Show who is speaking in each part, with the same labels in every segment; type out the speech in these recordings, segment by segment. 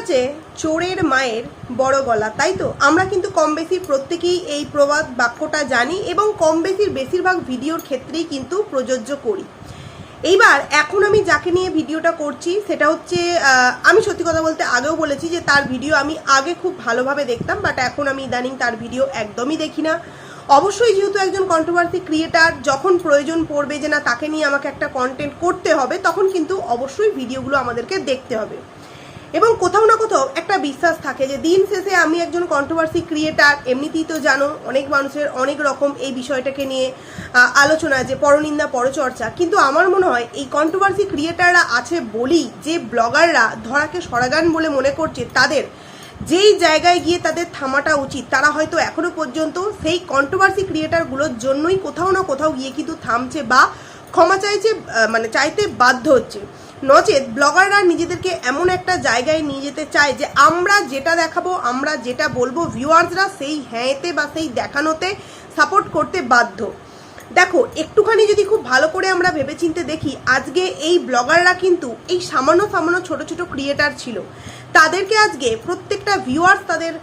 Speaker 1: আছে চোরের মায়ের বড় গলা, তাই তো? আমরা কিন্তু কম বেশি প্রত্যেকেই এই প্রবাদ বাক্যটা জানি এবং কম বেশির বেশিরভাগ ভিডিওর ক্ষেত্রেই কিন্তু প্রযোজ্য করি। এইবার এখন আমি যাকে নিয়ে ভিডিওটা করছি, সেটা হচ্ছে আমি সত্যি কথা বলতে আগেও বলেছি যে তার ভিডিও আমি আগে খুব ভালোভাবে দেখতাম, বাট এখন আমি ইদানিং তার ভিডিও একদমই দেখি না। অবশ্যই যেহেতু একজন কন্ট্রোভার্সি ক্রিয়েটার যখন প্রয়োজন পড়বে যে না তাকে নিয়ে আমাকে একটা কন্টেন্ট করতে হবে, তখন কিন্তু অবশ্যই ভিডিওগুলো আমাদেরকে দেখতে হবে। এবং কোথাও না কোথাও একটা বিশ্বাস থাকে যে দিন শেষে আমি একজন কন্ট্রোভার্সি ক্রিয়েটার এমনিতেই তো জানো, অনেক মানুষের অনেক রকম এই বিষয়টাকে নিয়ে আলোচনা যে পরনিন্দা, পরচর্চা। কিন্তু আমার মনে হয় এই কন্ট্রোভার্সি ক্রিয়েটাররা আছে বলেই যে ব্লগাররা ধরাকে সরাগান বলে মনে করছে, তাদের যেই জায়গায় গিয়ে তাদের থামাটা উচিত, তারা হয়তো এখনও পর্যন্ত সেই কন্ট্রোভার্সি ক্রিয়েটারগুলোর জন্যই কোথাও না কোথাও গিয়ে কিন্তু থামছে বা ক্ষমা চাইছে মানে চাইতে বাধ্য হচ্ছে। নচেত ব্লগাররা নিজেদেরকে এমন একটা জায়গায় নিয়ে যেতে চায় যে আমরা যেটা দেখাবো, আমরা যেটা বলব ভিউয়ার্সরা সেই হ্যাঁতে বা সেই দেখানোতে সাপোর্ট করতে বাধ্য। দেখো, একটুখানি যদি খুব ভালো করে আমরা ভেবেচিন্তে দেখি, আজকে এই ব্লগাররা কিন্তু এই সামান্য সামান্য ছোট ছোট ক্রিয়েটার ছিল। তাদেরকে আজকে প্রত্যেকটা ভিউয়ার্স তাদের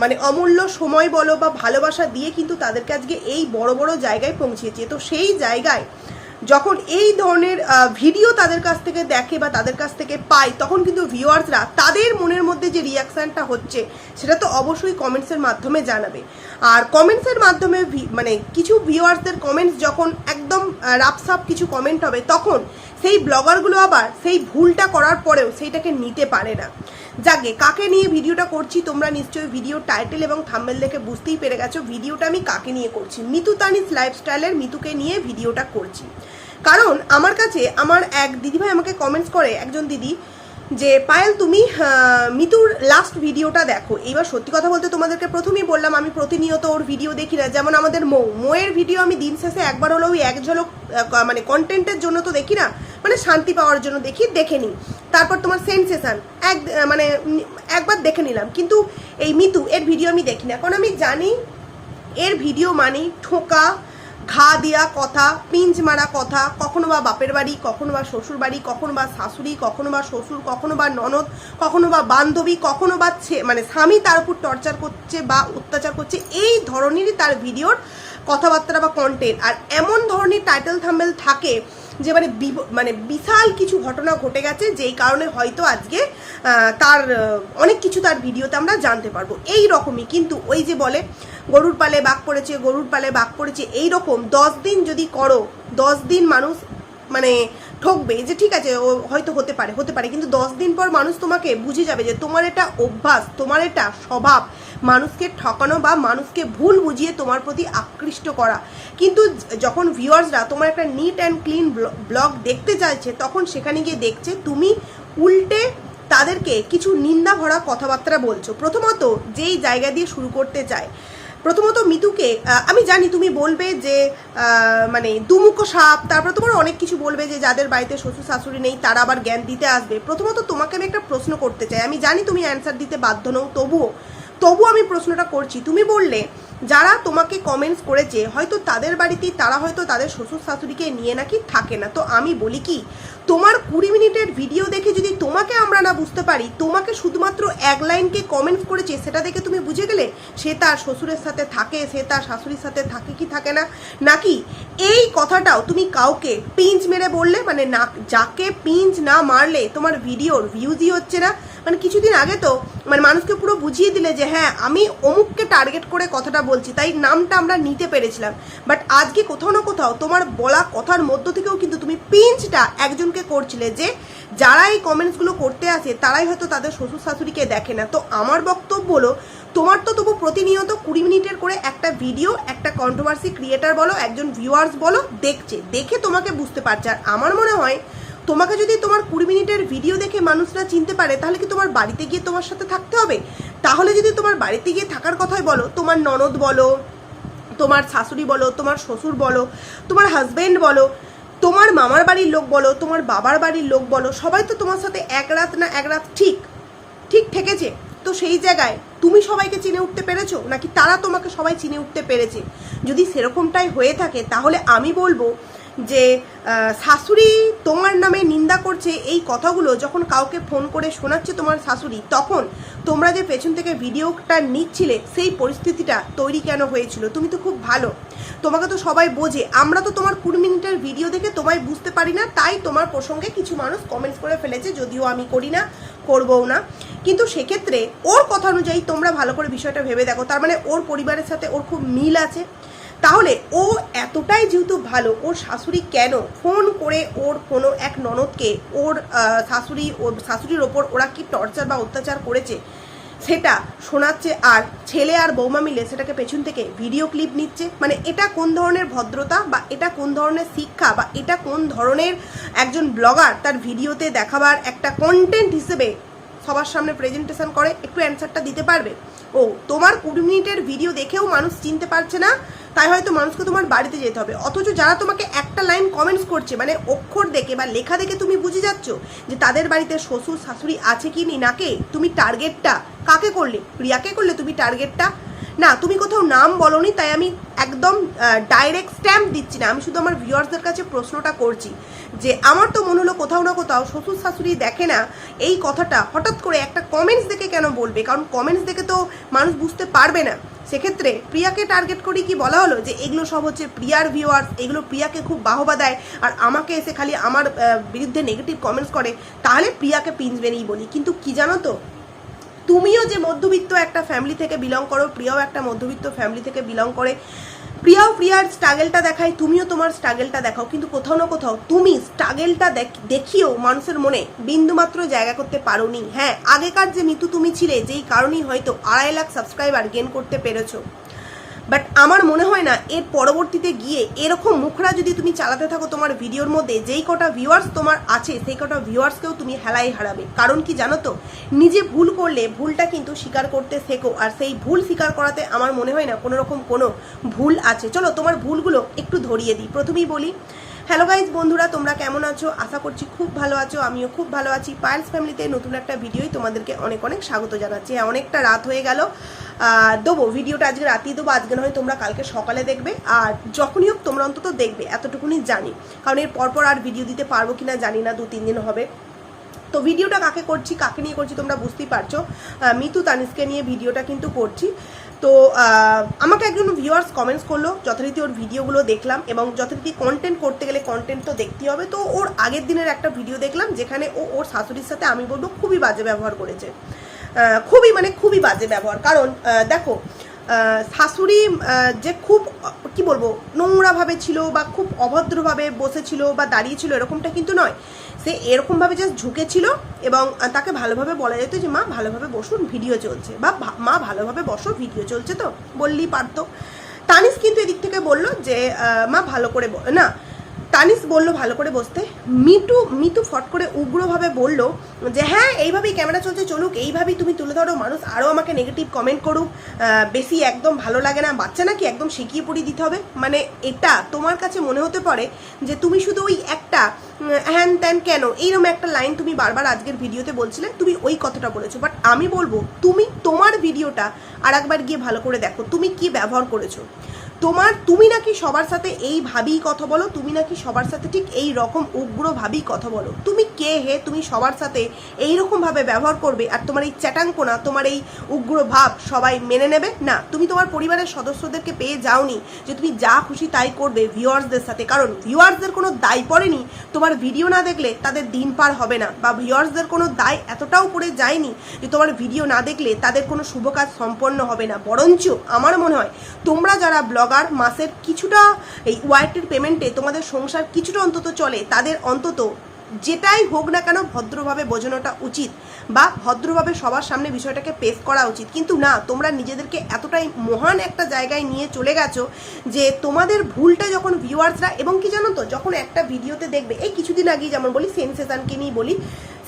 Speaker 1: মানে অমূল্য সময় বলো বা ভালোবাসা দিয়ে কিন্তু তাদেরকে আজকে এই বড় বড় জায়গায় পৌঁছেছে। তো সেই জায়গায় যখন এই ধরনের ভিডিও তাদের কাছ থেকে দেখে বা তাদের কাছ থেকে পায়, তখন কিন্তু ভিউয়ার্সরা তাদের মনের মধ্যে যে রিয়াকশানটা হচ্ছে, সেটা তো অবশ্যই কমেন্টসের মাধ্যমে জানাবে। আর কমেন্টসের মাধ্যমে মানে কিছু ভিউয়ার্সদের কমেন্টস যখন একদম রাপসাপ কিছু কমেন্ট হবে, তখন সেই ব্লগারগুলো আবার সেই ভুলটা করার পরেও সেইটাকে নিতে পারে না। যাকে, কাকে নিয়ে ভিডিওটা করছি, তোমরা নিশ্চয়ই ভিডিও টাইটেল এবং থাম্বেল দেখে বুঝতেই পেরে গেছো, ভিডিওটা আমি কাকে নিয়ে করছি। মিতু তানিস লাইফস্টাইলের মিতুকে নিয়ে ভিডিওটা করছি। কারণ আমার কাছে আমার এক দিদিভাই আমাকে কমেন্টস করে, একজন দিদি যে পায়েল, তুমি মিতুর লাস্ট ভিডিওটা দেখো। এইবার সত্যি কথা বলতে তোমাদেরকে প্রথমেই বললাম, আমি প্রতিনিয়ত ওর ভিডিও দেখি না। যেমন আমাদের মৌ। মৌয়ের ভিডিও আমি দিন শেষে একবার হলেও ওই এক ঝলক মানে কন্টেন্টের জন্য তো দেখি না মানে শান্তি পাওয়ার জন্য দেখি, দেখে নিই। তারপর তোমার সেন্সেশন এক মানে একবার দেখে নিলাম। কিন্তু এই মিতু, এর ভিডিও আমি দেখি না। কারণ আমি জানি এর ভিডিও মানে ঠোকা ঘা দেওয়া কথা পিঞ্চ মারা কথা, কখনো বা বাপের বাড়ি, কখনো বা শ্বশুর বাড়ি, কখনো বা শাশুড়ি, কখনো বা শ্বশুর, কখনো বা ননদ, কখনো বা বান্ধবী, কখনো বা মানে স্বামী তার উপর টর্চার করছে বা অত্যাচার করছে, এই ধরনেরই তার ভিডিওর কথাবার্তা বা কন্টেন্ট আর এমন ধরনের টাইটেল থাম্বেল থাকে যে মানে মানে বিশাল কিছু ঘটনা ঘটে গেছে, যেই কারণে হয়তো আজকে তার, অনেক কিছু তার ভিডিওতে আমরা জানতে পারব। এই রকমই, কিন্তু ওই যে বলে গরুর পালে বাঘ পড়েছে, গরুর পালে বাঘ পড়েছে, এই রকম দশ দিন যদি করো, দশ দিন মানুষ মানে ঠকবে যে ঠিক আছে, ও হয়তো হতে পারে হতে পারে। কিন্তু দশ দিন পর মানুষ তোমাকে বুঝে যাবে যে তোমার এটা অভ্যাস, তোমার এটা স্বভাব। মানুষকে ঠকানো বা মানুষকে ভুল বুঝিয়ে তোমার প্রতি আকৃষ্ট করা। কিন্তু যখন ভিউয়ার্সরা তোমার একটা নিট অ্যান্ড ক্লিন ব্লগ দেখতে চাইছে, তখন সেখানে গিয়ে দেখছে তুমি উল্টে তাদেরকে কিছু নিন্দা ভরা কথাবার্তা বলছো। প্রথমত, যেই জায়গা দিয়ে শুরু করতে চায় প্রথমত মিতুকে আমি জানি তুমি বলবে যে মানে দুমুখ সাপ, তারপর তোমার অনেক কিছু বলবে যে যাদের বাড়িতে শ্বশুর শাশুড়ি নেই, তারা আবার জ্ঞান দিতে আসবে। প্রথমত তোমাকে আমি একটা প্রশ্ন করতে চাই। আমি জানি তুমি অ্যান্সার দিতে বাধ্য নও, তবুও তবুও আমি প্রশ্নটা করছি। তুমি বললে যারা তোমাকে কমেন্টস করেছে, হয়তো তাদের বাড়িতেই তারা হয়তো তাদের শ্বশুর শাশুড়িকে নিয়ে নাকি থাকে না। তো আমি বলি কি, তোমার কুড়ি মিনিটের ভিডিও দেখে যদি তোমাকে আমরা না বুঝতে পারি, তোমাকে শুধুমাত্র এক লাইনকে কমেন্টস করেছে, সেটা দেখে তুমি বুঝে গেলে, সে তার শ্বশুরের সাথে থাকে, সে তার শাশুড়ির সাথে থাকে কি থাকে না? নাকি এই কথাটাও তুমি কাউকে পিঞ্চ মেরে বললে? মানে না, যাকে পিঞ্চ না মারলে তোমার ভিডিওর ভিউজই হচ্ছে না। মানে কিছুদিন আগে তো মানে মানুষকে পুরো বুঝিয়ে দিলে যে হ্যাঁ আমি অমুককে টার্গেট করে কথাটা বলছি, তাই নামটা আমরা নিতে পেরেছিলাম। বাট আজকে কোথাও না কোথাও তোমার বলা কথার মধ্য থেকেও কিন্তু তুমি পিঞ্চটা একজনকে করছিলে যে, যারা এই কমেন্টসগুলো করতে আসে, তারাই হয়তো তাদের শ্বশুর শাশুড়িকে দেখে না। তো আমার বক্তব্য হলো, তোমার তো তবু প্রতিনিয়ত কুড়ি মিনিটের করে একটা ভিডিও একটা কন্ট্রোভার্সি ক্রিয়েটার বলো, একজন ভিউয়ার্স বলো, দেখছে। দেখে তোমাকে বুঝতে পারছে। আর আমার মনে হয় তোমাকে যদি তোমার কুড়ি মিনিটের ভিডিও দেখে মানুষরা চিনতে পারে, তাহলে কি তোমার বাড়িতে গিয়ে তোমার সাথে থাকতে হবে? তাহলে যদি তোমার বাড়িতে গিয়ে থাকার কথাই বলো, তোমার ননদ বলো, তোমার শাশুড়ি বলো, তোমার শ্বশুর বলো, তোমার হাজব্যান্ড বলো, তোমার মামার বাড়ির লোক বলো, তোমার বাবার বাড়ির লোক বলো, সবাই তো তোমার সাথে এক রাত না এক রাত ঠিক ঠিক ঠেকেছে তো সেই জায়গায় তুমি সবাইকে চিনে উঠতে পেরেছ, নাকি তারা তোমাকে সবাই চিনে উঠতে পেরেছে? যদি সেরকমটাই হয়ে থাকে, তাহলে আমি বলব যে শাশুড়ি তোমার নামে নিন্দা করছে এই কথাগুলো যখন কাউকে ফোন করে শোনাচ্ছে তোমার শাশুড়ি, তখন তোমরা যে পেছন থেকে ভিডিওটা নিচ্ছিলে সেই পরিস্থিতিটা তৈরি কেন হয়েছিল? তুমি তো খুব ভালো। তোমাকে তো সবাই বোঝে। আমরা তো তোমার কুড়ি মিনিটের ভিডিও দেখে তোমায় বুঝতে পারি না, তাই তোমার প্রসঙ্গে কিছু মানুষ কমেন্টস করে ফেলেছে, যদিও আমি করি না, করবও না। কিন্তু সেক্ষেত্রে ওর কথা অনুযায়ী তোমরা ভালো করে বিষয়টা ভেবে দেখো। তার মানে ওর পরিবারের সাথে ওর খুব মিল আছে। তাহলে ও এতটাই যেহেতু ভালো, ওর শাশুড়ি কেন? ফোন করে ওর কোনো এক ননদকে ওর শাশুড়ি, ওর শাশুড়ির ওপর ওরা কি টর্চার বা অত্যাচার করেছে সেটা শোনাচ্ছে আর ছেলে আর বৌমা মিলে সেটাকে পেছন থেকে ভিডিও ক্লিপ নিচ্ছে। মানে এটা কোন ধরনের ভদ্রতা বা এটা কোন ধরনের শিক্ষা বা এটা কোন ধরনের একজন ব্লগার তার ভিডিওতে দেখাবার একটা কন্টেন্ট হিসেবে সবার সামনে প্রেজেন্টেশন করে? একটু অ্যান্সারটা দিতে পারবে? ও, তোমার কুড়ি মিনিটের ভিডিও দেখেও মানুষ চিনতে পারছে না। তাই হয়তো মানুষকে তোমার বাড়িতে যেতে হবে। অথচ যারা তোমাকে একটা লাইন কমেন্টস করছে মানে অক্ষর দেখে বা লেখা দেখে তুমি বুঝে যাচ্ছ যে তাদের বাড়িতে শ্বশুর শাশুড়ি আছে কি নাকে? তুমি টার্গেটটা কাকে করলে? প্রিয়াকে করলে তুমি টার্গেটটা না, তুমি কোথাও নাম বলনি, তাই আমি একদম ডাইরেক্ট স্ট্যাম্প দিচ্ছি না। আমি শুধু আমার ভিউয়ার্সদের কাছে প্রশ্নটা করছি যে, আমার তো মনে হলো কোথাও না কোথাও শ্বশুর শাশুড়ি দেখে না এই কথাটা, হঠাৎ করে একটা কমেন্টস দেখে কেন বলবে? কারণ কমেন্টস দেখে তো মানুষ বুঝতে পারবে না। সেক্ষেত্রে প্রিয়াকে টার্গেট করি কি বলা হলো? যে, এগুলো সব হচ্ছে প্রিয়ার ভিউয়ার্স এগুলো প্রিয়াকে খুব বাহবা দেয়, আর আমাকে এসে খালি আমার বিরুদ্ধে নেগেটিভ কমেন্টস করে, তাহলে প্রিয়াকে পিঞ্জবেনই বলি। কিন্তু কি জানো তো তুমিও যে মধ্যবিত্ত একটা ফ্যামিলি থেকে বিলং করো, প্রিয়াও একটা মধ্যবিত্ত ফ্যামিলি থেকে বিলং করে, প্রিয়াও প্রিয়ার স্ট্রাগেলটা দেখায়, তুমিও তোমার স্ট্রাগেলটা দেখাও, কিন্তু কোথাও না কোথাও তুমি স্ট্রাগেলটা দেখিয়েও মানুষের মনে বিন্দুমাত্র জায়গা করতে পারোনি। হ্যাঁ আগেকার যে মিতু তুমি ছিলে, যেই কারণেই হয়তো আড়াই লাখ সাবস্ক্রাইবার গেন করতে পেরেছ। বাট আমার মনে হয় না, এর পরবর্তীতে গিয়ে এরকম মুখরা যদি তুমি চালাতে থাকো তোমার ভিডিওর মধ্যে, যেই কটা ভিউয়ার্স তোমার আছে, সেই কটা ভিউয়ার্সকেও তুমি হেলাই হারাবে। কারণ কি জানো তো? নিজে ভুল করলে ভুলটা কিন্তু স্বীকার করতে শেখো। আর সেই ভুল স্বীকার করাতে আমার মনে হয় না কোনো রকম কোনো ভুল আছে। চলো তোমার ভুলগুলো একটু ধরিয়ে দিই। প্রথমেই বলি হ্যালো গাইজ বন্ধুরা, তোমরা কেমন আছো? আশা করছি খুব ভালো আছো, আমিও খুব ভালো আছি। পায়েলস ফ্যামিলিতে নতুন একটা ভিডিওই তোমাদেরকে অনেক অনেক স্বাগত জানাচ্ছি। হ্যাঁ অনেকটা রাত হয়ে গেল। দেবো, ভিডিওটা আজকে রাতেই দেবো, আজকে নয়, তোমরা কালকে সকালে দেখবে। আর যখনই হোক, তোমরা অন্তত দেখবে, এতটুকুনি জানি। কারণ এর পরপর আর ভিডিও দিতে পারব কিনা জানি না দু তিন দিন হবে। তো ভিডিওটা কাকে করছি, কাকে নিয়ে করছি তোমরা বুঝতেই পারছ। মিতু তানিসকে নিয়ে ভিডিওটা কিন্তু করছি। তো আমাকে একজন ভিউয়ার্স কমেন্টস করল, যথারীতি ওর ভিডিওগুলো দেখলাম এবং যথারীতি কন্টেন্ট করতে গেলে কন্টেন্ট তো দেখতেই হবে। তো ওর আগের দিনের একটা ভিডিও দেখলাম যেখানে ও ওর শাশুড়ির সাথে আমি বলব খুবই বাজে ব্যবহার করেছে। খুবই মানে খুবই বাজে ব্যবহার। কারণ দেখো শাশুড়ি যে খুব, কি বলব, নোংরাভাবে ছিল বা খুব অভদ্রভাবে বসেছিল বা দাঁড়িয়েছিল এরকমটা কিন্তু নয়। সে এরকমভাবে জাস্ট ঝুঁকেছিল এবং তাকে ভালোভাবে বলা যেত যে, মা, ভালোভাবে বসুন ভিডিও চলছে। বা মা, ভালোভাবে বসো ভিডিও চলছে তো? বললি পারতো। তানিস কিন্তু এদিক থেকে বলল যে মা, ভালো করে না তানিস বলল ভালো করে বসতে। মিটু মিটু ফট করে উগ্রভাবে বলল যে হ্যাঁ এইভাবেই ক্যামেরা চলছে, চলুক, এইভাবেই তুমি তুলে ধরো, মানুষ আরও আমাকে নেগেটিভ কমেন্ট করুক। বেশি একদম ভালো লাগে না, বাচ্চা নাকি একদম শিখিয়ে পড়িয়ে দিতে হবে। মানে এটা তোমার কাছে মনে হতে পারে যে, তুমি শুধু ওই একটা হ্যান ত্যান কেন এইরকম একটা লাইন তুমি বারবার আজকের ভিডিওতে বলছিলে, তুমি ওই কথাটা বলেছ। বাট আমি বলব, তুমি তোমার ভিডিওটা আর একবার গিয়ে ভালো করে দেখো, তুমি কি ব্যবহার করেছ। তোমার, তুমি নাকি সবার সাথে এইভাবেই কথা বলো, তুমি নাকি সবার সাথে ঠিক এই রকম উগ্রভাবেই কথা বলো। তুমি কে হে, তুমি সবার সাথে এই রকম ভাবে ব্যবহার করবে আর তোমার এই চ্যাটাঙ্কোনা, তোমার এই উগ্র ভাব সবাই মেনে নেবে? না, তুমি তোমার পরিবারের সদস্যদেরকে পেয়ে যাওনি যে তুমি যা খুশি তাই করবে ভিউয়ার্সদের সাথে। কারণ ভিউয়ার্সদের কোনো দায় পড়েনি, তোমার ভিডিও না দেখলে তাদের দিন পার হবে না। বা ভিউয়ার্সদের কোনো দায় এতটাও পড়ে যায়নি যে তোমার ভিডিও না দেখলে তাদের কোনো শুভ কাজ সম্পন্ন হবে না। বরঞ্চ, আমার মনে হয়, তোমরা যারা ব্লগার মাসের কিছুটা এই ওয়াইটির পেমেন্টে তোমাদের সংসার কিছুটা অন্তত চলে, তাদের অন্তত যেটাই হোক না কেন ভদ্রভাবে বোঝানোটা উচিত বা ভদ্রভাবে সবার সামনে বিষয়টাকে পেশ করা উচিত। কিন্তু না, তোমরা নিজেদেরকে এতটাই মহান একটা জায়গায় নিয়ে চলে গেছো যে তোমাদের ভুলটা যখন ভিউয়ার্সরা এবং কি জানো তো, যখন একটা ভিডিওতে দেখবে, এই কিছুদিন আগেই যেমন বলি সেন্সেশনকে নিয়ে বলি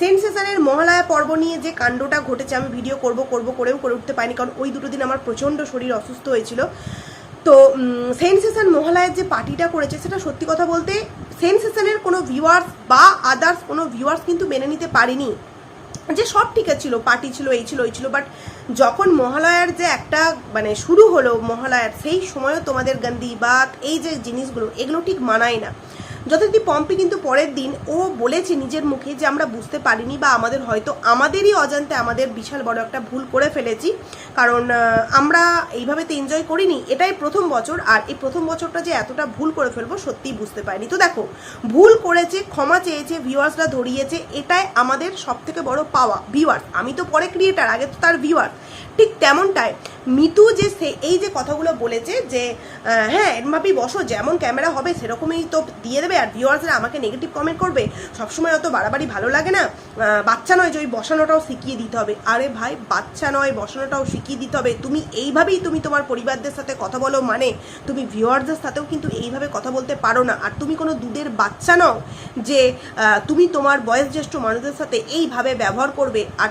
Speaker 1: সেন্সেশনের মহালয়া পর্ব নিয়ে যে কাণ্ডটা ঘটেছে, আমি ভিডিও করব করব, করেও করে উঠতে পারিনি, কারণ ওই দুটো দিন আমার প্রচণ্ড শরীর অসুস্থ হয়েছিল। তো সেন্সেশন মহালয়ের যে পার্টিটা করেছে, সেটা সত্যি কথা বলতে সেন্সেশনের কোনো ভিউয়ার্স বা আদার্স কোনো ভিউয়ার্স কিন্তু মেনে নিতে পারিনি। যে সব ঠিক ছিল পার্টি ছিল, এই ছিল, ওই ছিল বাট যখন মহালয়ার যে একটা মানে শুরু হলো মহালয়ার, সেই সময়ও তোমাদের গন্দি বা এই যে জিনিসগুলো, এগুলো ঠিক মানায় না। যথারীতি পম্পি কিন্তু পরের দিন ও বলেছে নিজের মুখে যে আমরা বুঝতে পারিনি বা আমাদের হয়তো আমাদেরই অজান্তে আমাদের বিশাল বড় একটা ভুল করে ফেলেছি। কারণ আমরা এইভাবে তো এনজয় করিনি, এটাই প্রথম বছর। আর এই প্রথম বছরটা যে এতটা ভুল করে ফেলব সত্যিই বুঝতে পারিনি। তো দেখো, ভুল করেছে, ক্ষমা চেয়েছে ভিউয়ার্সরা ধরিয়েছে, এটাই আমাদের সব থেকে বড় পাওয়া ভিউয়ার্স আমি তো পরে ক্রিয়েটার আগে তো তার ভিউয়ার্স ঠিক তেমনটাই, মিতু যে সে, এই যে কথাগুলো বলেছে যে হ্যাঁ এরমাপি বসো, যেমন ক্যামেরা হবে সেরকমই তো দিয়ে দেবে। আর ভিউয়ার্সরা আমাকে নেগেটিভ কমেন্ট করবে। সবসময় অত বাড়াবাড়ি ভালো লাগে না। বাচ্চা নয় যে ওই বসানোটাও শিখিয়ে দিতে হবে। আরে ভাই, বাচ্চা নয়, বসানোটাও শিখিয়ে দিতে হবে। তুমি এইভাবেই তুমি তোমার পরিবারদের সাথে কথা বলো মানে তুমি ভিউয়ার্সদের সাথেও কিন্তু এইভাবে কথা বলতে পারো না। আর তুমি কোনো দুধের বাচ্চা নও যে তুমি তোমার বয়োজ্যেষ্ঠ মানুষদের সাথে এইভাবে ব্যবহার করবে আর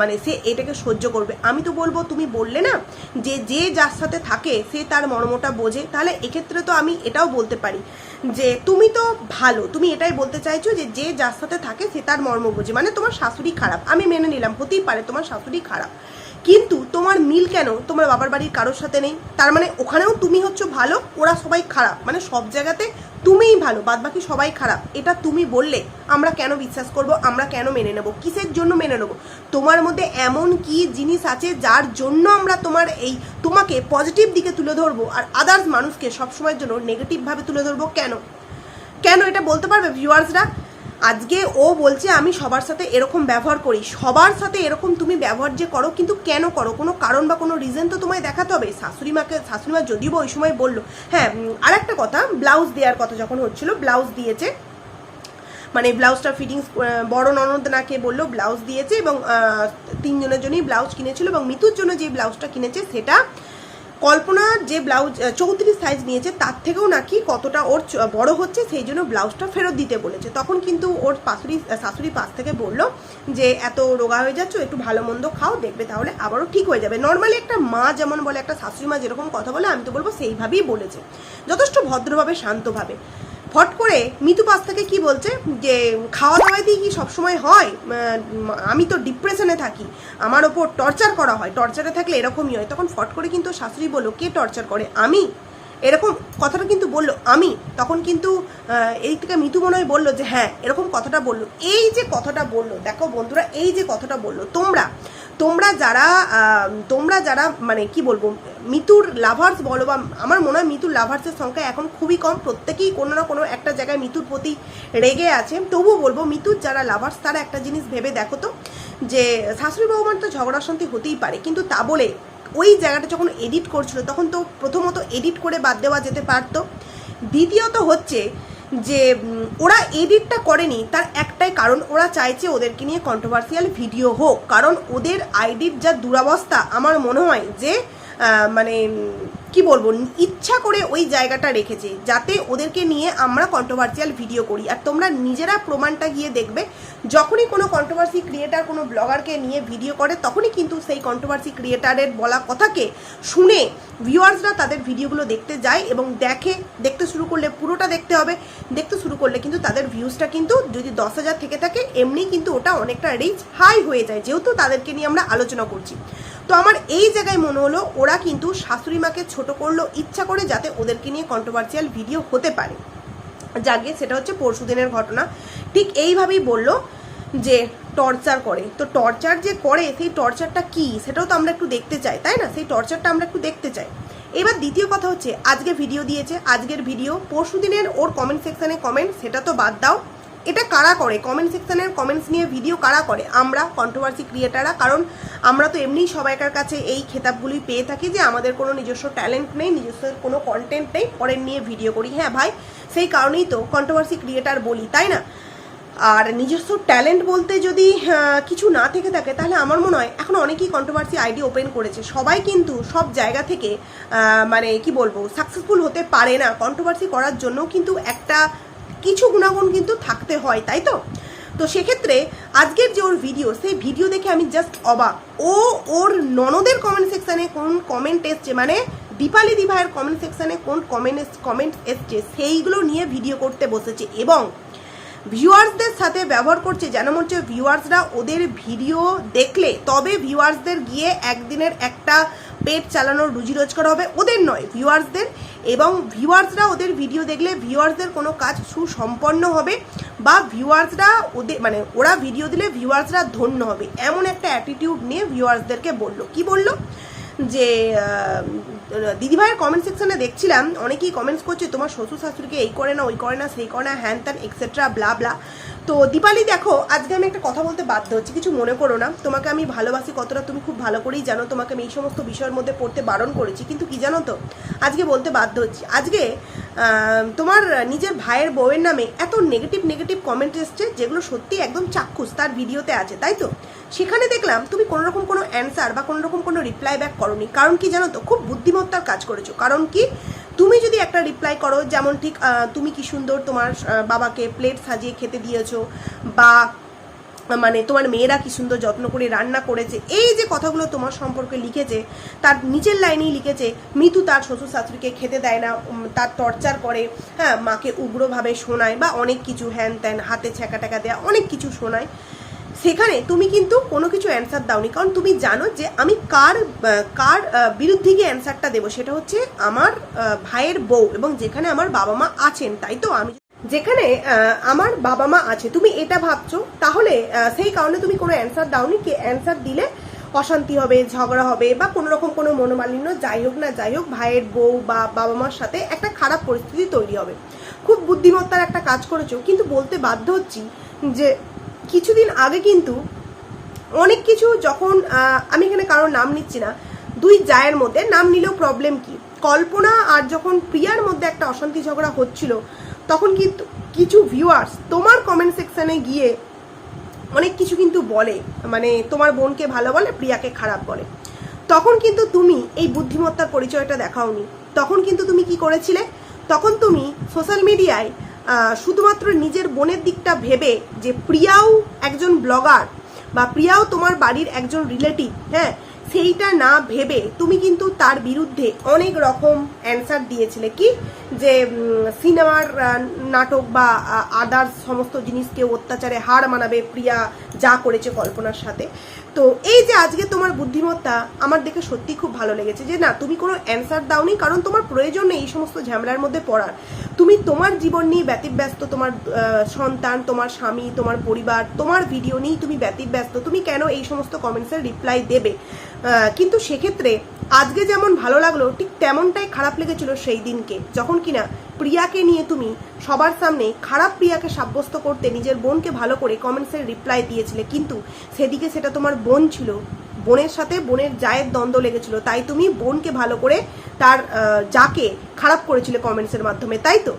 Speaker 1: মানে সে এটাকে সহ্য করবে। আমি তো বলব, তুমি বললে না যে যে যার সাথে থাকে সে তার মর্মটা বোঝে। তাহলে এক্ষেত্রে তো আমি এটাও বলতে পারি যে, তুমি তো ভালো। তুমি এটাই বলতে চাইছো যে যে যার সাথে থাকে সে তার মর্ম বোঝে। মানে তোমার শাশুড়ি খারাপ। আমি মেনে নিলাম, হতেই পারে তোমার শাশুড়ি খারাপ। কিন্তু তোমার মিল কেন? তোমার বাবার বাড়ির কারোর সাথে নেই। তার মানে ওখানেও তুমি হচ্ছে ভালো, ওরা সবাই খারাপ। মানে সব জায়গাতে তুমিই ভালো বাদ বাকি সবাই খারাপ। এটা তুমি বললে, আমরা কেন বিশ্বাস করব, আমরা কেন মেনে নেব? কিসের জন্য মেনে নেব? তোমার মধ্যে এমন কি জিনিস আছে যার জন্য আমরা তোমার এই তোমাকে পজিটিভ দিকে তুলে ধরবো আর আদার্স মানুষকে সবসময়ের জন্য নেগেটিভভাবে তুলে ধরবো? কেন? কেন এটা বলতে পারবে ভিউয়ার্সরা আজকে ও বলছে, আমি সবার সাথে এরকম ব্যবহার করি। সবার সাথে এরকম তুমি ব্যবহার যে করো, কিন্তু কেন করো? কোনো কারণ বা কোনো রিজন তো তোমায় দেখাতে হবে? শাশুড়ি মাকে শাশুড়ি মা যদিও ওই সময় বলল হ্যাঁ আর একটা কথা ব্লাউজ দেওয়ার কথা যখন হচ্ছিল ব্লাউজ দিয়েছে। মানে ব্লাউজটা ফিটিংস বড় ননদ নাকে বলল ব্লাউজ দিয়েছে এবং তিনজনের জন্যই ব্লাউজ কিনেছিল এবং মিতুর জন্য যে ব্লাউজটা কিনেছে, সেটা কল্পনা যে ব্লাউজ চৌত্রিশ সাইজ নিয়েছে, তার থেকেও নাকি কতটা ওর বড় হচ্ছে, সেই জন্য ব্লাউজটা ফেরত দিতে বলেছে। তখন কিন্তু ওর শাশুড়ি শাশুড়ি পাশ থেকে বলল যে, এত রোগা হয়ে যাচ্ছ, একটু ভালো মন্দ খাও, দেখবে তাহলে আবারও ঠিক হয়ে যাবে। নর্মালি একটা মা যেমন বলে, একটা শাশুড়ি মা যেরকম কথা বলে, আমি তো বলব সেইভাবেই বলেছে। যথেষ্ট ভদ্রভাবে, শান্তভাবে। ফট করে মিতু পাস্তাকে কি বলছে? যে খাওয়া দাওয়া দিয়ে কি সবসময় হয়? আমি তো ডিপ্রেশনে থাকি। আমার ওপর টর্চার করা হয়। টর্চারে থাকলে এরকমই হয়। তখন ফট করে কিন্তু শাশুড়ি বলো কে টর্চার করে? আমি? এরকম কথাটা কিন্তু বলল আমি। তখন কিন্তু এই থেকে মিতু মনে হয় বলল যে হ্যাঁ এরকম কথাটা বলল। এই যে কথাটা বলল, দেখো বন্ধুরা, এই যে কথাটা বলল, তোমরা তোমরা যারা তোমরা যারা মানে কি বলব মিতুর লাভার্স বলো বা আমার মনে হয় মিতুর লাভার্সের সংখ্যা এখন খুবই কম। প্রত্যেকেই কোনো না কোনো একটা জায়গায় মিতুর প্রতি রেগে আছে তবুও বলব মিতুর যারা লাভার্স তারা একটা জিনিস ভেবে দেখো তো, যে শাশুড়ি বৌমার তো ঝগড়া শান্তি হতেই পারে। কিন্তু তা বলে ওই জায়গাটা যখন এডিট করছিল, তখন তো প্রথমত এডিট করে বাদ দেওয়া যেতে পারতো। দ্বিতীয়ত হচ্ছে যে ওরা এডিটটা করেনি, তার একটাই কারণ ওরা চাইছে ওদেরকে নিয়ে কন্ট্রোভার্সিয়াল ভিডিও হোক। কারণ ওদের আইডির যা দুরাবস্থা, আমার মনে হয় যে মানে কি বলব, ইচ্ছা করে ওই জায়গাটা রেখেছে, যাতে ওদেরকে নিয়ে আমরা কন্ট্রোভার্সিয়াল ভিডিও করি। আর তোমরা নিজেরা প্রমাণটা গিয়ে দেখবে, যখনই কোনো কন্ট্রোভার্সি ক্রিয়েটার কোনো ব্লগারকে নিয়ে ভিডিও করে, তখনই কিন্তু সেই কন্ট্রোভার্সি ক্রিয়েটারের বলা কথাকে শুনে ভিউয়ার্সরা তাদের ভিডিওগুলো দেখতে যায় এবং দেখে, দেখতে শুরু করলে পুরোটা দেখতে হবে, দেখতে শুরু করলে কিন্তু তাদের ভিউজটা কিন্তু যদি দশ হাজার থেকে থাকে, এমনি কিন্তু ওটা অনেকটা রিচ হাই হয়ে যায়, যেহেতু তাদেরকে নিয়ে আমরা আলোচনা করছি। তো আমার এই জায়গায় মনে হলো, ওরা কিন্তু শাশুড়ি মাকে ছোট করল ইচ্ছা করে যাতে ওদেরকে নিয়ে কন্ট্রোভার্সিয়াল ভিডিও হতে পারে। যাকে সেটা হচ্ছে পরশুদিনের ঘটনা। ঠিক এইভাবেই বলল যে টর্চার করে। তো টর্চার যে করে, সেই টর্চারটা কি? সেটাও তো আমরা একটু দেখতে চাই, তাই না? সেই টর্চারটা আমরা একটু দেখতে চাই। এবার দ্বিতীয় কথা হচ্ছে, আজকে ভিডিও দিয়েছে, আজকের ভিডিও পরশুদিনের ওর কমেন্ট সেকশানে কমেন্ট সেটা তো বাদ দাও। এটা কারা করে? কমেন্ট সেকশনের কমেন্টস নিয়ে ভিডিও কারা করে? আমরা কন্ট্রোভার্সি ক্রিয়েটাররা কারণ আমরা তো এমনিই সবাইকার কাছে এই খেতাবগুলি পেয়ে থাকি যে আমাদের কোনো নিজস্ব ট্যালেন্ট নেই, নিজস্ব কোনো কন্টেন্ট নেই, পরের নিয়ে ভিডিও করি। হ্যাঁ ভাই, সেই কারণেই তো কন্ট্রোভার্সি ক্রিয়েটার বলি, তাই না? আর নিজস্ব ট্যালেন্ট বলতে যদি কিছু না থেকে থাকে, তাহলে আমার মনে হয় এখন অনেকেই কন্ট্রোভার্সি আইডি ওপেন করেছে। সবাই কিন্তু সব জায়গা থেকে মানে কি বলব সাকসেসফুল হতে পারে না। কন্ট্রোভার্সি করার জন্য কিন্তু একটা কিছু গুণাগুণ কিন্তু থাকতে হয়, তাই তো? তো সেক্ষেত্রে আজকের যে ওর ভিডিও সেই ভিডিও দেখে আমি জাস্ট অবাক। ও ওর ননদের কমেন্ট সেকশানে কোন কমেন্ট এসছে? মানে দীপালি দি ভাইয়ের কমেন্ট সেকশানে কোন কমেন্ট কমেন্ট এসছে? সেইগুলো নিয়ে ভিডিও করতে বসেছে এবং ভিউয়ার্সদের সাথে ব্যবহার করছে। যেন মনে হচ্ছে ভিউয়ার্সরা ওদের ভিডিও দেখলে, তবে ভিউয়ার্সদের গিয়ে একদিনের একটা পেট চালানোর রুজি রোজগার হবে ওদের নয় ভিউয়ার্সদের এবং ভিউয়ার্সরা ওদের ভিডিও দেখলে ভিউয়ার্সদের কোনো কাজ সুসম্পন্ন হবে বা ভিউয়ার্সরা ওদের মানে ওরা ভিডিও দিলে ভিউয়ার্সরা ধন্য হবে। এমন একটা অ্যাটিটিউড নিয়ে ভিউয়ার্সদেরকে বলল। কি বলল? যে দিদিভাইয়ের কমেন্ট সেকশনে দেখছিলাম, অনেকেই কমেন্টস করছে, তোমার শ্বশুর শাশুড়িকে এই করে না, ওই করে না, সেই করে না, হ্যান ত্যান এক্সেট্রা ব্লা ব্লা তো দীপালি, দেখো, আজকে আমি একটা কথা বলতে বাধ্য হচ্ছি, কিছু মনে করো না। তোমাকে আমি ভালোবাসি কতটা তুমি খুব ভালো করেই জানো, তোমাকে আমি এই সমস্ত বিষয়ের মধ্যে পড়তে বারণ করেছি, কিন্তু কি জানো তো, আজকে বলতে বাধ্য হচ্ছি। আজকে তোমার নিজের ভাইয়ের বউয়ের নামে এত নেগেটিভ নেগেটিভ কমেন্ট এসছে, যেগুলো সত্যি একদম চাক্ষুষ, তার ভিডিওতে আছে, তাই তো? সেখানে দেখলাম তুমি কোনো রকম কোনো অ্যান্সার বা কোনো রকম কোনো রিপ্লাই ব্যাক করনি। কারণ কি জানো তো? খুব বুদ্ধিমত্তার কাজ করেছ। কারণ কি? তুমি যদি একটা রিপ্লাই করো, যেমন ঠিক তুমি কি সুন্দর তোমার বাবাকে প্লেট সাজিয়ে খেতে দিয়েছ বা মানে তোমার মেয়েরা কি সুন্দর যত্ন করে রান্না করেছে, এই যে কথাগুলো তোমার সম্পর্কে লিখেছে, তার নিচের লাইনেই লিখেছে, মিতু তার শ্বশুর শাশুড়িকে খেতে দেয় না তার টর্চার করে হ্যাঁ মাকে উগ্রভাবে শোনায় বা অনেক কিছু হ্যান ত্যান, হাতে ছ্যাঁকা ট্যাকা দেয়া, অনেক কিছু শোনায়। সেখানে তুমি কিন্তু কোনো কিছু অ্যান্সার দাওনি। কারণ তুমি জানো যে আমি কার কার বিরুদ্ধে গিয়ে অ্যান্সারটা দেবো, সেটা হচ্ছে আমার ভাইয়ের বউ এবং যেখানে আমার বাবা মা আছেন, তাই তো? আমি যেখানে আমার বাবা মা আছে, তুমি এটা ভাবছ? তাহলে সেই কারণে তুমি কোনো অ্যান্সার দাওনি কি অ্যান্সার দিলে অশান্তি হবে, ঝগড়া হবে বা কোনো রকম কোনো মনোমালিন্য, যাই হোক না যাই হোক, ভাইয়ের বউ বা বাবা মার সাথে একটা খারাপ পরিস্থিতি তৈরি হবে। খুব বুদ্ধিমত্তার একটা কাজ করেছ, কিন্তু বলতে বাধ্য হচ্ছি যে কিছুদিন আগে কিন্তু অনেক কিছু যখন আমি এখানে কারোর নাম নিচ্ছি না, দুই জায়ের মধ্যে নাম নিলেও প্রবলেম কি? কল্পনা আর যখন প্রিয়ার মধ্যে একটা অশান্তি ঝগড়া হচ্ছিল, তখন কিন্তু কিছু ভিউয়ার্স তোমার কমেন্ট সেকশনে গিয়ে অনেক কিছু কিন্তু বলে মানে তোমার বোনকে ভালো বলে, প্রিয়াকে খারাপ বলে। তখন কিন্তু তুমি এই বুদ্ধিমত্তার পরিচয়টা দেখাওনি। তখন কিন্তু তুমি কি করেছিলে? তখন তুমি সোশ্যাল মিডিয়ায় শুধুমাত্র নিজের বোনের দিকটা ভেবে যে প্রিয়াও একজন ব্লগার বা প্রিয়াও তোমার বাড়ির একজন রিলেটিভ হ্যাঁ সেইটা না ভেবে তুমি কিন্তু তার বিরুদ্ধে অনেক রকম অ্যান্সার দিয়েছিলে। কি? যে সিনেমার নাটক বা আদার্স সমস্ত জিনিসকে অত্যাচারে হার মানাবে প্রিয়া যা করেছে কল্পনার সাথে। তো এই যে আজকে তোমার বুদ্ধিমত্তা, আমার দেখে সত্যি খুব ভালো লেগেছে যে, না, তুমি কোনো অ্যান্সার দাওনি কারণ তোমার প্রয়োজন নেই এই সমস্ত ঝামেলার মধ্যে পড়ার। তুমি তোমার জীবন নিয়ে ব্যতিব্যস্ত, তোমার সন্তান, তোমার স্বামী, তোমার পরিবার, তোমার ভিডিও নিয়েই তুমি ব্যতিব্যস্ত। তুমি কেন এই সমস্ত কমেন্টসের রিপ্লাই দেবে? কিন্তু সেক্ষেত্রে আজকে যেমন ভালো লাগল, ঠিক তেমনটাই খারাপ লেগেছিল সেই দিনকে। যখন কিনা প্রিয়াকে নিয়ে তুমি সবার সামনে খারাপ প্রিয়াকে সাব্যস্ত করতে নিজের বোনকে ভালো করে কমেন্টসের রিপ্লাই দিয়েছিলে, কিন্তু সেদিকে সেটা তোমার বোন ছিল। বোনের সাথে বোনের জায়ের দ্বন্দ্ব লেগেছিল, তাই তুমি বোনকে ভালো করে তার যাকে খারাপ করেছিলে কমেন্টসের মাধ্যমে, তাই তো?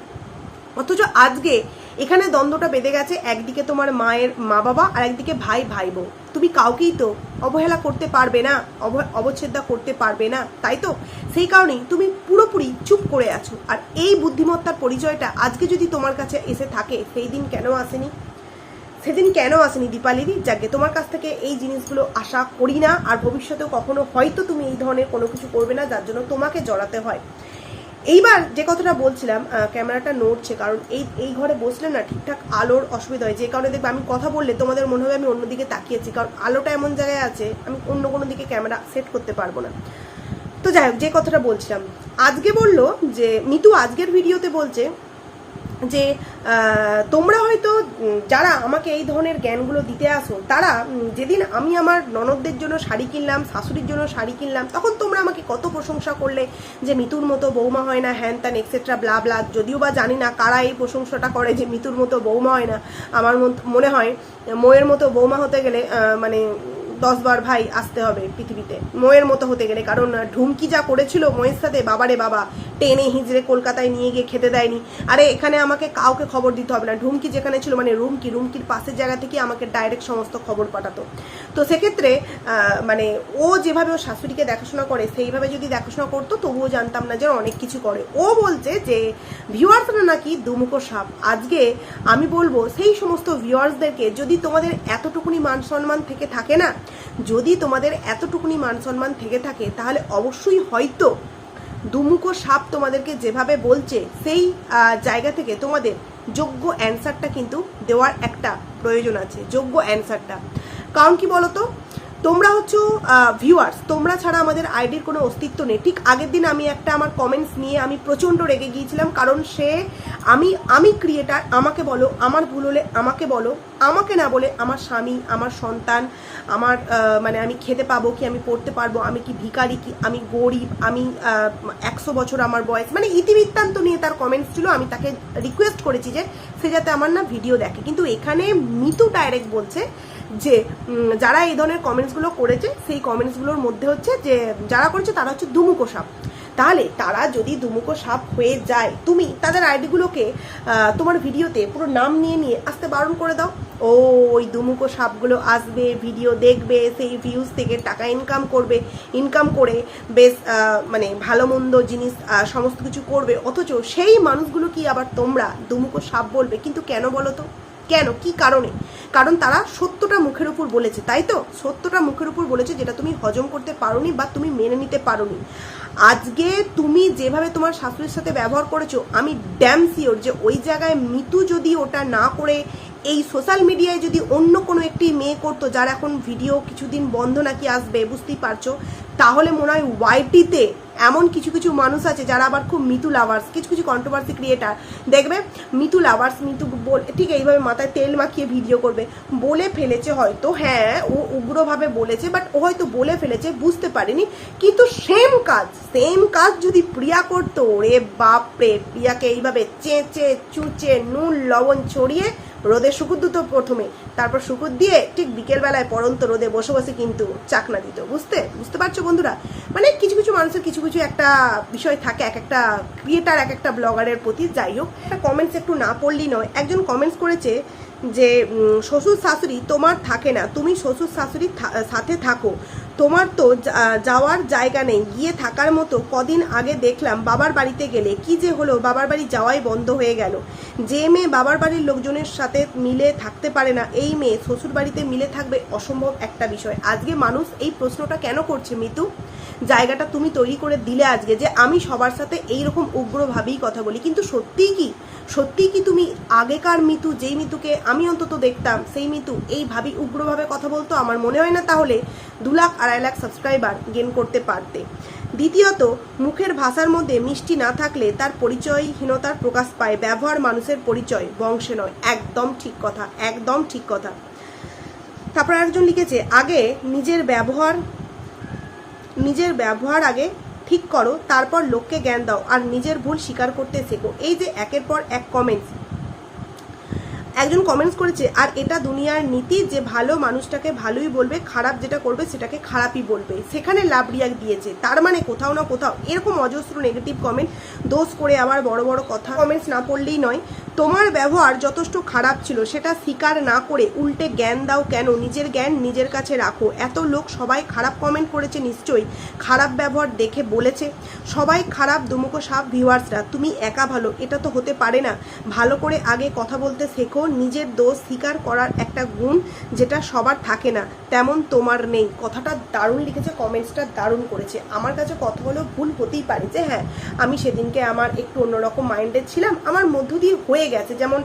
Speaker 1: অথচ আজকে এখানে দ্বন্দ্বটা বেঁধে গেছে একদিকে তোমার মায়ের মা বাবা আর একদিকে ভাই ভাই বউ তুমি কাউকেই তো অবহেলা করতে পারবে না, অব- অবচ্ছেদা করতে পারবে না, তাই তো? সেই কারণেই তুমি পুরোপুরি চুপ করে আছো। আর এই বুদ্ধিমত্তার পরিচয়টা আজকে যদি তোমার কাছে এসে থাকে, সেই দিন কেন আসেনি? সেদিন কেন আসেনি দীপালিদি? যাকে তোমার কাছ থেকে এই জিনিসগুলো আশা করি না, আর ভবিষ্যতেও কখনো হয়তো তুমি এই ধরনের কোনো কিছু করবে না, যার জন্য তোমাকে জড়াতে হয়। এইবার যে কথাটা বলছিলাম ক্যামেরাটা নড়ছে, কারণ এই এই ঘরে বসলে না ঠিকঠাক আলোর অসুবিধা হয়। যে কারণে দেখবে আমি কথা বললে তোমাদের মনে হবে আমি অন্যদিকে তাকিয়েছি, কারণ আলোটা এমন জায়গায় আছে, আমি অন্য কোনো দিকে ক্যামেরা সেট করতে পারব না। তো যাই হোক, যে কথাটা বলছিলাম, আজকে বলল যে মিতু আজকের ভিডিওতে বলছে যে তোমরা হয়তো যারা আমাকে এই ধরনের জ্ঞানগুলো দিতে আসো, তারা যেদিন আমি আমার ননদদের জন্য শাড়ি কিনলাম, শাশুড়ির জন্য শাড়ি কিনলাম, তখন তোমরা আমাকে কত প্রশংসা করলে যে মিতুর মতো বৌমা হয় না, হ্যান ত্যান এক্সেট্রা ব্লা ব্লা যদিও বা জানি না কারা এই প্রশংসাটা করে যে মিতুর মতো বৌমা হয় না। আমার মনে হয়, মোয়ের মতো বৌমা হতে গেলে মানে দশ বার ভাই আসতে হবে পৃথিবীতে। মোয়ের মতো হতে গেলে, কারণ ঢুমকি যা করেছিল মোয়ের সাথে, বাবারে বাবা, টেনে হিজড়ে কলকাতায় নিয়ে গিয়ে খেতে দেয়নি। আরে, এখানে আমাকে কাউকে খবর দিতে হবে না। ঢুমকি যেখানে ছিল মানে রুমকি, রুমকির পাশের জায়গা থেকে আমাকে ডাইরেক্ট সমস্ত খবর পাঠাতো। তো সেক্ষেত্রে মানে ও যেভাবে ওর শাশুড়িকে দেখাশোনা করে, সেইভাবে যদি দেখাশোনা করতো, তবুও জানতাম না যে অনেক কিছু করে। ও বলছে যে, ভিউয়ার্সরা নাকি দুমুখো সাপ। আজকে আমি বলব, সেই সমস্ত ভিউয়ার্সদেরকে যদি তোমাদের এতটুকুনি মান সম্মান থেকে থাকে না যদি তোমাদের এতটুকুনি মান সম্মান থেকে থাকে, তাহলে অবশ্যই হয়তো দুমুখো সাপ তোমাদেরকে যেভাবে বলছে, সেই জায়গা থেকে তোমাদের যোগ্য অ্যান্সারটা কিন্তু দেওয়ার একটা প্রয়োজন আছে, যোগ্য অ্যান্সারটা কারণ কি বলতো? তোমরা হচ্ছে ভিউয়ার্স তোমরা ছাড়া আমাদের আইডির কোনো অস্তিত্ব নেই। ঠিক আগের দিন আমি একটা আমার কমেন্টস নিয়ে আমি প্রচণ্ড রেগে গিয়েছিলাম, কারণ সে, আমি আমি ক্রিয়েটার আমাকে বলো, আমার ভুল হলে আমাকে বলো, আমাকে না বলে আমার স্বামী, আমার সন্তান, আমার মানে আমি খেতে পাবো কি, আমি পড়তে পারব, আমি কি ভিখারি কি, আমি গরিব, আমি একশো বছর আমার বয়স মানে ইতিবৃত্তান্ত নিয়ে তার কমেন্টস ছিল, আমি তাকে রিকোয়েস্ট করেছি যে সে যাতে আমার না ভিডিও দেখে। কিন্তু এখানে মিতু ডাইরেক্ট বলছে যে যারা এই ধরনের কমেন্টসগুলো করেছে, সেই কমেন্টসগুলোর মধ্যে হচ্ছে যে, যারা করেছে তারা হচ্ছে দুমুখো সাপ। তাহলে তারা যদি দুমুখো সাপ হয়ে যায়, তুমি তাদের আইডিগুলোকে তোমার ভিডিওতে পুরো নাম নিয়ে নিয়ে আসতে বারণ করে দাও। ও, ওই দুমুখো সাপগুলো আসবে ভিডিও দেখবে, সেই ভিউজ থেকে টাকা ইনকাম করবে ইনকাম করে বেশ মানে ভালো মন্দ জিনিস সমস্ত কিছু করবে। অথচ সেই মানুষগুলো কি আবার তোমরা দুমুখো সাপ বলবে? কিন্তু কেন বলো তো? কেন? কি কারণে? কারণ তারা সত্যটা মুখের উপর বলেছে, তাই তো? সত্যটা মুখের উপর বলেছে যেটা তুমি হজম করতে পারোনি বা তুমি মেনে নিতে পারোনি। আজকে তুমি যেভাবে তোমার শাশুড়ির সাথে ব্যবহার করেছ, আমি ড্যাম সিওর যে ওই জায়গায় মিতু যদি ওটা না করে এই সোশ্যাল মিডিয়ায় যদি অন্য কোনো একটি মেয়ে করতো যার এখন ভিডিও কিছুদিন বন্ধ নাকি আসবে, বুঝতেই পারছ? তাহলে মনে হয় ওয়াইটিতে এমন কিছু কিছু মানুষ আছে যারা আবার খুব মিতু লাভার্স কিছু কিছু কন্ট্রোভার্সি ক্রিয়েটার দেখবে মিতু লাভার্স মিতু বল, ঠিক এইভাবে মাথায় তেল মাখিয়ে ভিডিও করবে। বলে ফেলেছে হয়তো হ্যাঁ ও উগ্রভাবে বলেছে বাট ও হয়তো বলে ফেলেছে, বুঝতে পারেনি। কিন্তু সেম কাজ সেম কাজ যদি প্রিয়া করতো রে বাপরে, প্রিয়াকে এইভাবে চেঁচে, চুচে, নুন, লবণ ছড়িয়ে রোদে শুকুর দিত প্রথমে, তারপর শুকুর দিয়ে ঠিক বিকেলবেলায় পরন্ত রোদে বসে বসে কিন্তু চাকনা দিত। বুঝতে? বুঝতে পারছ বন্ধুরা? মানে কিছু কিছু মানুষের কিছু কিছু একটা বিষয় থাকে, এক একটা ক্রিয়েটার এক একটা ব্লগারের প্রতি। যাই হোক, একটা কমেন্টস একটু না পড়লেই নয়। একজন কমেন্টস করেছে যে শ্বশুর শাশুড়ি তোমার থাকে না, তুমি শ্বশুর শাশুড়ির সাথে থাকো। তোমার তো যাওয়ার জায়গা নেই, গিয়ে থাকার মতো কদিন আগে দেখলাম বাবার বাড়িতে গেলে। কি যে হলো, বাবার বাড়ি যাওয়াই বন্ধ হয়ে গেল। যে মেয়ে বাবার বাড়ির লোকজনের সাথে মিলে থাকতে পারে না, এই মেয়ে শ্বশুর বাড়িতে মিলে থাকবে অসম্ভব একটা বিষয়। আজকে মানুষ এই প্রশ্নটা কেন করছে, মিতু? জায়গাটা তুমি তৈরি করে দিলে আজকে যে আমি সবার সাথে এইরকম উগ্রভাবেই কথা বলি। কিন্তু সত্যিই কি? সত্যিই কি তুমি আগেকার মিতু, যেই মিতুকে আমি অন্তত দেখতাম, সেই মিতু এইভাবেই উগ্রভাবে কথা বলতো? আমার মনে হয় না তাহলে দু লাখ আড়াই লাখ সাবস্ক্রাইবার গেন করতে পারতে। দ্বিতীয়ত, মুখের ভাষার মধ্যে মিষ্টি না থাকলে তার পরিচয়হীনতার প্রকাশ পায়। ব্যবহার মানুষের পরিচয় বংশে নয়। একদম ঠিক কথা, একদম ঠিক কথা। তারপর একজন লিখেছে, আগে নিজের ব্যবহার নিজের ব্যবহার আগে ঠিক করো, তারপর লোককে জ্ঞান দাও আর নিজের ভুল স্বীকার করতে শেখো। এই যে একের পর এক কমেন্টস একজন কমেন্টস করেছে, আর এটা দুনিয়ার নীতি যে ভালো মানুষটাকে ভালোই বলবে, খারাপ যেটা করবে সেটাকে খারাপই বলবে। সেখানে লাভ রিয়াক্ট দিয়েছে। তার মানে কোথাও না কোথাও এরকম অজস্র নেগেটিভ কমেন্ট দোষ করে আবার বড় বড় কথা কমেন্টস না পড়লেই নয়। তোমার ব্যবহার যথেষ্ট খারাপ ছিল, সেটা স্বীকার না করে উল্টে জ্ঞান দাও কেন? নিজের জ্ঞান নিজের কাছে রাখো। এত লোক সবাই খারাপ কমেন্ট করেছে নিশ্চয়ই। খারাপ ব্যবহার দেখে বলেছে, সবাই খারাপ দুমুখো সাপ ভিউয়ার্সরা তুমি একা ভালো, এটা তো হতে পারে না। ভালো করে আগে কথা বলতে শেখো, নিজের দোষ স্বীকার করার একটা গুণ যেটা সবার থাকে না। তেমন তোমার নেই। কথাটা দারুণ লিখেছে কমেন্টসটা দারুণ করেছে। আমার কাছে কথা হলেও ভুল হতেই পারে যে হ্যাঁ আমি সেদিনকে আমার একটু অন্যরকম মাইন্ডেড ছিলাম। আমার মধ্য দিয়ে হয়ে গেছে। যেমন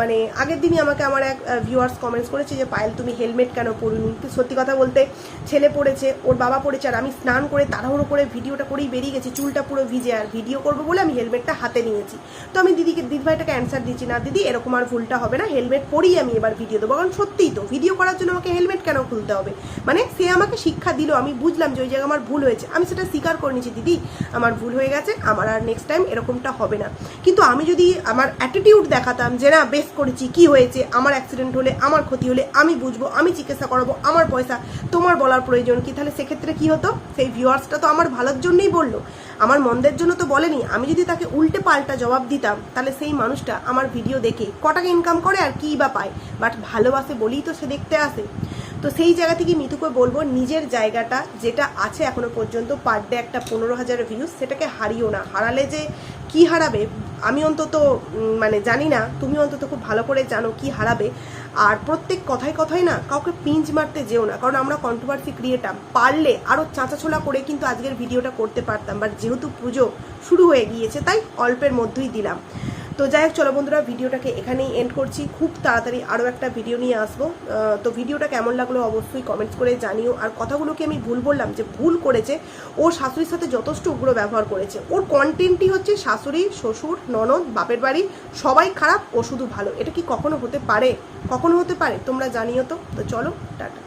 Speaker 1: মানে আগের দিনই আমাকে আমার এক ভিউয়ার্স কমেন্টস করেছে যে, পায়েল, তুমি হেলমেট কেন পরিনি? সত্যি কথা বলতে, ছেলে পড়েছে, ওর বাবা পড়েছে, আর আমি স্নান করে তাড়াহুড়ো করে ভিডিওটা করেই বেরিয়ে গেছি, চুলটা পুরো ভিজে, আর ভিডিও করব বলে আমি হেলমেটটা হাতে নিয়েছি। তো আমি দিদিকে দিদিভাইটাকে অ্যান্সার দিচ্ছি, না, দিদি, এরকম আর ভুলটা হবে না হেলমেট পরেই আমি এবার ভিডিও দেবো। কারণ সত্যিই তো ভিডিও করার জন্য আমাকে হেলমেট কেন খুলতে হবে? মানে সে আমাকে শিক্ষা দিল, আমি বুঝলাম যে ওই জায়গায় আমার ভুল হয়েছে। আমি সেটা স্বীকার করে নিয়েছি, দিদি, আমার ভুল হয়ে গেছে, আমার আর নেক্সট টাইম এরকমটা হবে না। কিন্তু আমি যদি আমার অ্যাটিটিউড দেখাতাম যে না, বেশ করেছি, কি হয়েছে, আমার অ্যাক্সিডেন্ট হলে, আমার ক্ষতি হলে, আমি বুঝব, আমি চিকিৎসা করাবো, আমার পয়সা, তোমার বলার প্রয়োজন কি? তাহলে সেক্ষেত্রে কি হতো? সেই ভিউয়ার্সটা তো আমার ভালোর জন্যই বলল। আমার মন্দের জন্য তো বলেনি। আমি যদি তাকে উল্টে পাল্টা জবাব দিতাম, তাহলে সেই মানুষটা আমার ভিডিও দেখে কটাকে ইনকাম করে আর কী বা পায়? বাট ভালোবাসে বলেই তো সে দেখতে আসে। তো সেই জায়গা থেকে মিতুকে বলব, নিজের জায়গাটা যেটা আছে এখনও পর্যন্ত পার ডে একটা পনেরো হাজার ভিউজ সেটাকে হারিও না। হারালে যে কি হারাবে? আমি অন্তত মানে জানি না, তুমি অন্তত খুব ভালো করে জানো কি হারাবে। আর প্রত্যেক কথায় কথায় না কাউকে পিঞ্চ মারতে যেও না, কারণ আমরা কন্ট্রোভার্সি ক্রিয়েটার পারলে আরও চাঁচাছোলা করে কিন্তু আজকের ভিডিওটা করতে পারতাম বাট যেহেতু পুজো শুরু হয়ে গিয়েছে, তাই অল্পের মধ্যেই দিলাম। তো যাই হোক, চলো বন্ধুরা, ভিডিওটাকে এখানেই এন্ড করছি। খুব তাড়াতাড়ি আরও একটা ভিডিও নিয়ে আসব। তো ভিডিওটা কেমন লাগল অবশ্যই কমেন্টস করে জানিও। আর কথাগুলোকে আমি ভুল বললাম যে ভুল করেছে। ওর শাশুড়ির সাথে যথেষ্ট উগ্র ব্যবহার করেছে। ওর কন্টেন্টই হচ্ছে শাশুড়ি, শ্বশুর, ননদ, বাপের বাড়ি, সবাই খারাপ, ও শুধু ভালো। এটা কি কখনো হতে পারে? কখনো হতে পারে? তোমরা জানিও তো। তো চলো, টাটা।